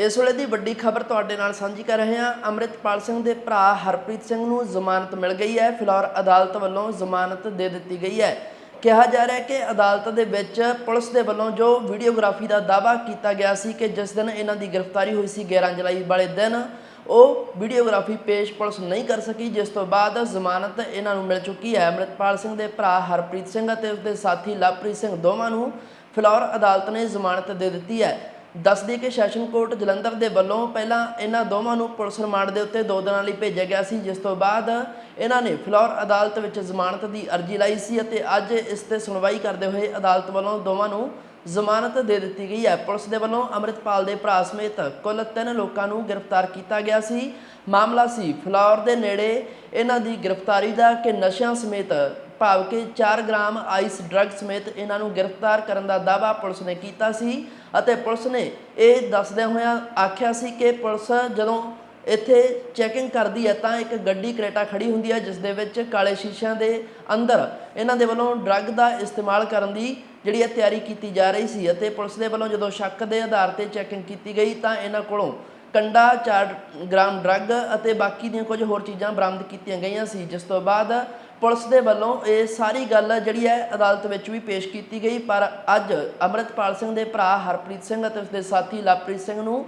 ਇਸ ਵੇਲੇ ਦੀ ਵੱਡੀ ਖਬਰ ਤੁਹਾਡੇ ਨਾਲ ਸਾਂਝੀ ਕਰ ਰਹੇ ਹਾਂ। ਅੰਮ੍ਰਿਤਪਾਲ ਸਿੰਘ ਦੇ ਭਰਾ ਹਰਪ੍ਰੀਤ ਸਿੰਘ ਨੂੰ ਜ਼ਮਾਨਤ ਮਿਲ ਗਈ ਹੈ। ਫਿਲੌਰ ਅਦਾਲਤ ਵੱਲੋਂ ਜ਼ਮਾਨਤ ਦੇ ਦਿੱਤੀ ਗਈ ਹੈ। ਕਿਹਾ ਜਾ ਰਿਹਾ ਹੈ ਕਿ ਅਦਾਲਤ ਦੇ ਵਿੱਚ ਪੁਲਿਸ ਦੇ ਵੱਲੋਂ ਜੋ ਵੀਡੀਓਗ੍ਰਾਫੀ ਦਾ ਦਾਅਵਾ ਕੀਤਾ ਗਿਆ ਸੀ ਕਿ ਜਿਸ ਦਿਨ ਇਹਨਾਂ ਦੀ ਗ੍ਰਿਫਤਾਰੀ ਹੋਈ ਸੀ 11 ਜੁਲਾਈ ਵਾਲੇ ਦਿਨ, ਉਹ ਵੀਡੀਓਗ੍ਰਾਫੀ ਪੇਸ਼ ਪੁਲਿਸ ਨਹੀਂ ਕਰ ਸਕੀ, ਜਿਸ ਤੋਂ ਬਾਅਦ ਜ਼ਮਾਨਤ ਇਹਨਾਂ ਨੂੰ ਮਿਲ ਚੁੱਕੀ ਹੈ। ਅੰਮ੍ਰਿਤਪਾਲ ਸਿੰਘ ਦੇ ਭਰਾ ਹਰਪ੍ਰੀਤ ਸਿੰਘ ਅਤੇ ਉਸਦੇ ਸਾਥੀ ਲਵਪ੍ਰੀਤ ਸਿੰਘ ਦੋਵਾਂ ਨੂੰ ਫਿਲੌਰ ਅਦਾਲਤ ਨੇ ਜ਼ਮਾਨਤ ਦੇ ਦਿੱਤੀ ਹੈ। ਦੱਸਦੀ ਕਿ ਸੈਸ਼ਨ ਕੋਰਟ ਜਲੰਧਰ ਦੇ ਵੱਲੋਂ ਪਹਿਲਾਂ ਇਹਨਾਂ ਦੋਵਾਂ ਨੂੰ ਪੁਲਿਸ ਰਿਮਾਂਡ ਦੇ ਉੱਤੇ 2 ਦਿਨਾਂ ਲਈ ਭੇਜਿਆ ਗਿਆ ਸੀ, ਜਿਸ ਤੋਂ ਬਾਅਦ ਇਹਨਾਂ ਨੇ ਫਿਲੌਰ ਅਦਾਲਤ ਵਿੱਚ ਜ਼ਮਾਨਤ ਦੀ ਅਰਜ਼ੀ ਲਾਈ ਸੀ ਅਤੇ ਅੱਜ ਇਸ ਤੇ ਸੁਣਵਾਈ ਕਰਦੇ ਹੋਏ ਅਦਾਲਤ ਵੱਲੋਂ ਦੋਵਾਂ ਨੂੰ ਜ਼ਮਾਨਤ ਦੇ ਦਿੱਤੀ ਗਈ ਹੈ। ਪੁਲਿਸ ਦੇ ਵੱਲੋਂ ਅੰਮ੍ਰਿਤਪਾਲ ਦੇ ਭਰਾ ਸਮੇਤ ਕੁੱਲ ਤਿੰਨ ਲੋਕਾਂ ਨੂੰ ਗ੍ਰਿਫਤਾਰ ਕੀਤਾ ਗਿਆ ਸੀ। ਮਾਮਲਾ ਸੀ ਫਲੌਰ ਦੇ ਨੇੜੇ। ਇਹਨਾਂ ਦੀ ਗ੍ਰਿਫਤਾਰੀ ਦਾ ਕਿ ਨਸ਼ਿਆਂ ਸਮੇਤ ਭਾਵ ਕਿ 4 ਗ੍ਰਾਮ ਆਈਸ ਡਰੱਗ ਸਮੇਤ ਇਹਨਾਂ ਨੂੰ ਗ੍ਰਿਫਤਾਰ ਕਰਨ ਦਾ ਦਾਅਵਾ ਪੁਲਿਸ ਨੇ ਕੀਤਾ ਸੀ ਅਤੇ ਪੁਲਿਸ ਨੇ ਇਹ ਦੱਸਦਿਆਂ ਹੋਇਆਂ ਆਖਿਆ ਸੀ ਕਿ ਪੁਲਿਸ ਜਦੋਂ ਇੱਥੇ ਚੈਕਿੰਗ ਕਰਦੀ ਹੈ ਤਾਂ ਇੱਕ ਗੱਡੀ ਕਰੇਟਾ ਖੜੀ ਹੁੰਦੀ ਹੈ, ਜਿਸ ਦੇ ਵਿੱਚ ਕਾਲੇ ਸ਼ੀਸ਼ਿਆਂ ਦੇ ਅੰਦਰ ਇਹਨਾਂ ਦੇ ਵੱਲੋਂ ਡਰੱਗ ਦਾ ਇਸਤੇਮਾਲ ਕਰਨ ਦੀ ਜਿਹੜੀ ਹੈ ਤਿਆਰੀ ਕੀਤੀ ਜਾ ਰਹੀ ਸੀ ਅਤੇ ਪੁਲਿਸ ਦੇ ਵੱਲੋਂ ਜਦੋਂ ਸ਼ੱਕ ਦੇ ਆਧਾਰ ਤੇ ਚੈਕਿੰਗ ਕੀਤੀ ਗਈ ਤਾਂ ਇਹਨਾਂ ਕੋਲੋਂ ਕੰਡਾ 4 ਗ੍ਰਾਮ ਡਰੱਗ ਅਤੇ ਬਾਕੀ ਦੀਆਂ ਕੁਝ ਹੋਰ ਚੀਜ਼ਾਂ ਬਰਾਮਦ ਕੀਤੀਆਂ ਗਈਆਂ ਸੀ। ਜਿਸ ਤੋਂ ਬਾਅਦ ਪੁਲਿਸ ਦੇ ਵੱਲੋਂ ਇਹ ਸਾਰੀ ਗੱਲ ਜਿਹੜੀ ਹੈ ਅਦਾਲਤ ਵਿੱਚ ਵੀ ਪੇਸ਼ ਕੀਤੀ ਗਈ। ਪਰ ਅੱਜ ਅੰਮ੍ਰਿਤਪਾਲ ਸਿੰਘ ਦੇ ਭਰਾ ਹਰਪ੍ਰੀਤ ਸਿੰਘ ਅਤੇ ਉਸਦੇ ਸਾਥੀ ਲਵਪ੍ਰੀਤ ਸਿੰਘ ਨੂੰ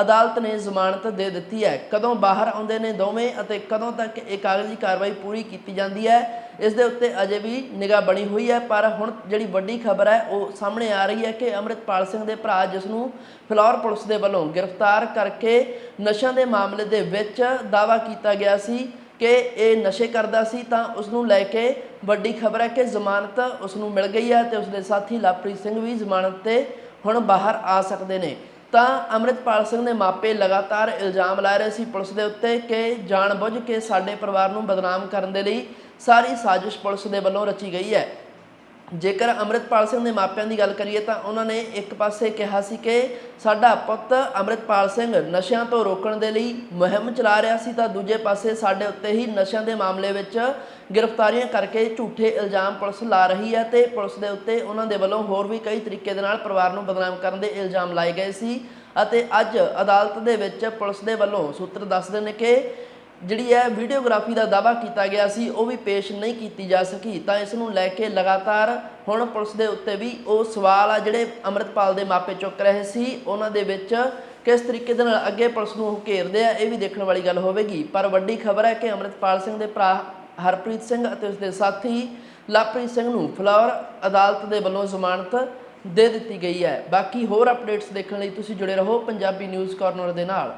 ਅਦਾਲਤ ਨੇ ਜ਼ਮਾਨਤ ਦੇ ਦਿੱਤੀ ਹੈ। ਕਦੋਂ ਬਾਹਰ ਆਉਂਦੇ ਨੇ ਦੋਵੇਂ ਅਤੇ ਕਦੋਂ ਤੱਕ ਇਹ ਕਾਗਜ਼ੀ ਕਾਰਵਾਈ ਪੂਰੀ ਕੀਤੀ ਜਾਂਦੀ ਹੈ, ਇਸ ਦੇ ਉੱਤੇ ਅਜੇ ਵੀ ਨਿਗਾਹ ਬਣੀ ਹੋਈ ਹੈ, ਪਰ ਹੁਣ ਜਿਹੜੀ ਵੱਡੀ ਖਬਰ ਹੈ, ਉਹ ਸਾਹਮਣੇ ਆ ਰਹੀ ਹੈ ਕਿ ਅੰਮ੍ਰਿਤਪਾਲ ਸਿੰਘ ਦੇ ਭਰਾ ਜਿਸ ਨੂੰ ਫਿਲੌਰ ਪੁਲਿਸ ਦੇ ਵੱਲੋਂ ਗ੍ਰਿਫਤਾਰ ਕਰਕੇ ਨਸ਼ਿਆਂ ਦੇ ਮਾਮਲੇ ਦੇ ਵਿੱਚ ਦਾਅਵਾ ਕੀਤਾ ਗਿਆ ਸੀ ਕਿ ਇਹ ਨਸ਼ੇ ਕਰਦਾ ਸੀ, ਤਾਂ ਉਸ ਨੂੰ ਲੈ ਕੇ ਵੱਡੀ ਖਬਰ ਹੈ ਕਿ ਜ਼ਮਾਨਤ ਉਸ ਨੂੰ ਮਿਲ ਗਈ ਹੈ ਤੇ ਉਸਦੇ ਸਾਥੀ ਲਵਪ੍ਰੀਤ ਸਿੰਘ ਵੀ ਜ਼ਮਾਨਤ ਤੇ ਹੁਣ ਬਾਹਰ ਆ ਸਕਦੇ ਨੇ। ਤਾਂ ਅੰਮ੍ਰਿਤਪਾਲ ਸਿੰਘ ਦੇ ਮਾਪੇ ਲਗਾਤਾਰ ਇਲਜ਼ਾਮ ਲਾ ਰਹੇ ਸੀ ਪੁਲਿਸ ਦੇ ਉੱਤੇ ਕਿ ਜਾਣਬੁੱਝ ਕੇ ਸਾਡੇ ਪਰਿਵਾਰ ਨੂੰ ਬਦਨਾਮ ਕਰਨ ਦੇ ਲਈ ਸਾਰੀ ਸਾਜ਼ਿਸ਼ ਪੁਲਿਸ ਦੇ ਵੱਲੋਂ ਰਚੀ ਗਈ ਹੈ। ਜੇਕਰ ਅੰਮ੍ਰਿਤਪਾਲ ਸਿੰਘ ਦੇ ਮਾਪਿਆਂ ਦੀ ਗੱਲ ਕਰੀਏ ਤਾਂ ਉਹਨਾਂ ਨੇ ਇੱਕ ਪਾਸੇ ਕਿਹਾ ਸੀ ਕਿ ਸਾਡਾ ਪੁੱਤ ਅੰਮ੍ਰਿਤਪਾਲ ਸਿੰਘ ਨਸ਼ਿਆਂ ਤੋਂ ਰੋਕਣ ਦੇ ਲਈ ਮੁਹਿੰਮ ਚਲਾ ਰਿਹਾ ਸੀ ਤਾਂ ਦੂਜੇ ਪਾਸੇ ਸਾਡੇ ਉੱਤੇ ਹੀ ਨਸ਼ਿਆਂ ਦੇ ਮਾਮਲੇ ਵਿੱਚ ਗ੍ਰਿਫਤਾਰੀਆਂ ਕਰਕੇ ਝੂਠੇ ਇਲਜ਼ਾਮ ਪੁਲਿਸ ਲਾ ਰਹੀ ਹੈ ਤੇ ਪੁਲਿਸ ਦੇ ਉੱਤੇ ਉਹਨਾਂ ਦੇ ਵੱਲੋਂ ਹੋਰ ਵੀ ਕਈ ਤਰੀਕੇ ਦੇ ਨਾਲ ਪਰਿਵਾਰ ਨੂੰ ਬਦਨਾਮ ਕਰਨ ਦੇ ਇਲਜ਼ਾਮ ਲਾਏ ਗਏ ਸੀ ਅਤੇ ਅੱਜ ਅਦਾਲਤ ਦੇ ਵਿੱਚ ਪੁਲਿਸ ਦੇ ਵੱਲੋਂ ਸੂਤਰ ਦੱਸਦੇ ਨੇ ਕਿ ਜਿਹੜੀ ਹੈ ਵੀਡੀਓਗ੍ਰਾਫੀ ਦਾ ਦਾਵਾ ਕੀਤਾ ਗਿਆ ਸੀ, ਉਹ ਵੀ ਪੇਸ਼ ਨਹੀਂ ਕੀਤੀ ਜਾ ਸਕੀ। ਤਾਂ ਇਸ ਨੂੰ ਲੈ ਕੇ ਲਗਾਤਾਰ ਹੁਣ ਪੁਲਿਸ ਦੇ ਉੱਤੇ ਵੀ ਉਹ ਸਵਾਲ ਆ ਜਿਹੜੇ ਅੰਮ੍ਰਿਤਪਾਲ ਦੇ ਮਾਪੇ ਚੁੱਕ ਰਹੇ ਸੀ। ਉਹਨਾਂ ਦੇ ਵਿੱਚ ਕਿਸ ਤਰੀਕੇ ਦੇ ਨਾਲ ਅੱਗੇ ਪੁਲਿਸ ਨੂੰ ਘੇਰਦੇ ਆ, ਇਹ ਵੀ ਦੇਖਣ ਵਾਲੀ ਗੱਲ ਹੋਵੇਗੀ। ਪਰ ਵੱਡੀ ਖਬਰ ਹੈ ਕਿ ਅੰਮ੍ਰਿਤਪਾਲ ਸਿੰਘ ਦੇ ਭਰਾ ਹਰਪ੍ਰੀਤ ਸਿੰਘ ਅਤੇ ਉਸਦੇ ਸਾਥੀ ਲਵਪ੍ਰੀਤ ਸਿੰਘ ਨੂੰ ਫਲੌਰ ਅਦਾਲਤ ਦੇ ਵੱਲੋਂ ਜ਼ਮਾਨਤ ਦੇ ਦਿੱਤੀ ਗਈ ਹੈ। ਬਾਕੀ ਹੋਰ ਅਪਡੇਟਸ ਦੇਖਣ ਲਈ ਤੁਸੀਂ ਜੁੜੇ ਰਹੋ ਪੰਜਾਬੀ ਨਿਊਜ਼ ਕਾਰਨਰ ਦੇ ਨਾਲ।